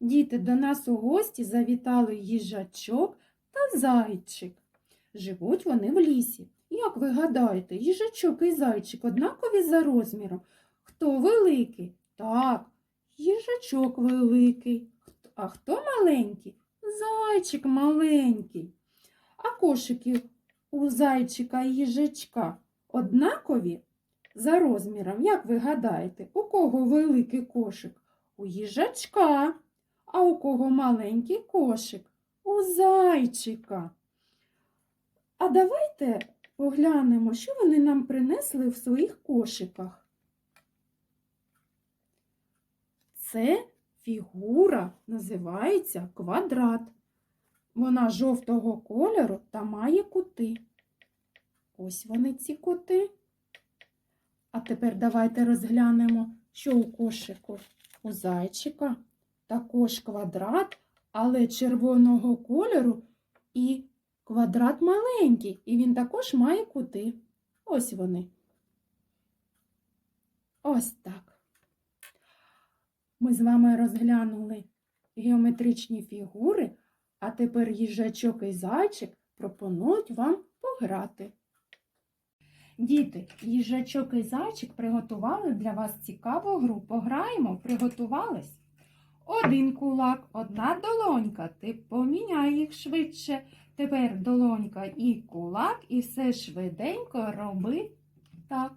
Діти, до нас у гості завітали їжачок та зайчик. Живуть вони в лісі. Як ви гадаєте, їжачок і зайчик однакові за розміром? Хто великий? Так, їжачок великий. А хто маленький? Зайчик маленький. А кошики у зайчика і їжачка однакові за розміром? Як ви гадаєте, у кого великий кошик? У їжачка. А у кого маленький кошик? У зайчика. А давайте поглянемо, що вони нам принесли в своїх кошиках. Це фігура називається квадрат. Вона жовтого кольору та має кути. Ось вони ці кути. А тепер давайте розглянемо, що у кошику у зайчика. Також квадрат, але червоного кольору і квадрат маленький, і він також має кути. Ось вони. Ось так. Ми з вами розглянули геометричні фігури, а тепер їжачок і зайчик пропонують вам пограти. Діти, їжачок і зайчик приготували для вас цікаву гру. Пограємо, приготувались? Один кулак, одна долонька. Ти поміняй їх швидше. Тепер долонька і кулак, і все швиденько роби так.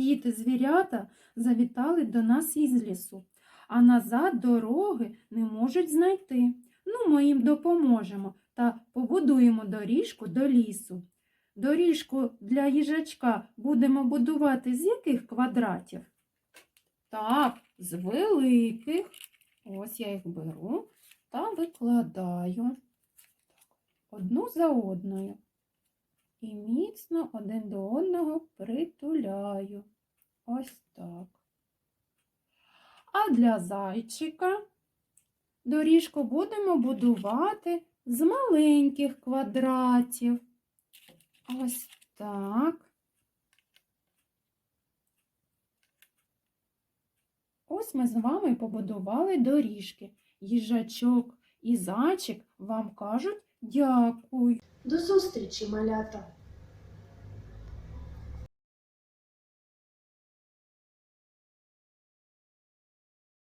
Діти звірята завітали до нас із лісу, а назад дороги не можуть знайти. Ну, ми їм допоможемо та побудуємо доріжку до лісу. Доріжку для їжачка будемо будувати з яких квадратів? Так, з великих. Ось я їх беру та викладаю одну за одною. І міцно один до одного притуляю. Ось так. А для зайчика доріжку будемо будувати з маленьких квадратів. Ось так. Ось ми з вами побудували доріжки. Їжачок і зайчик вам кажуть дякую. До зустрічі, малята!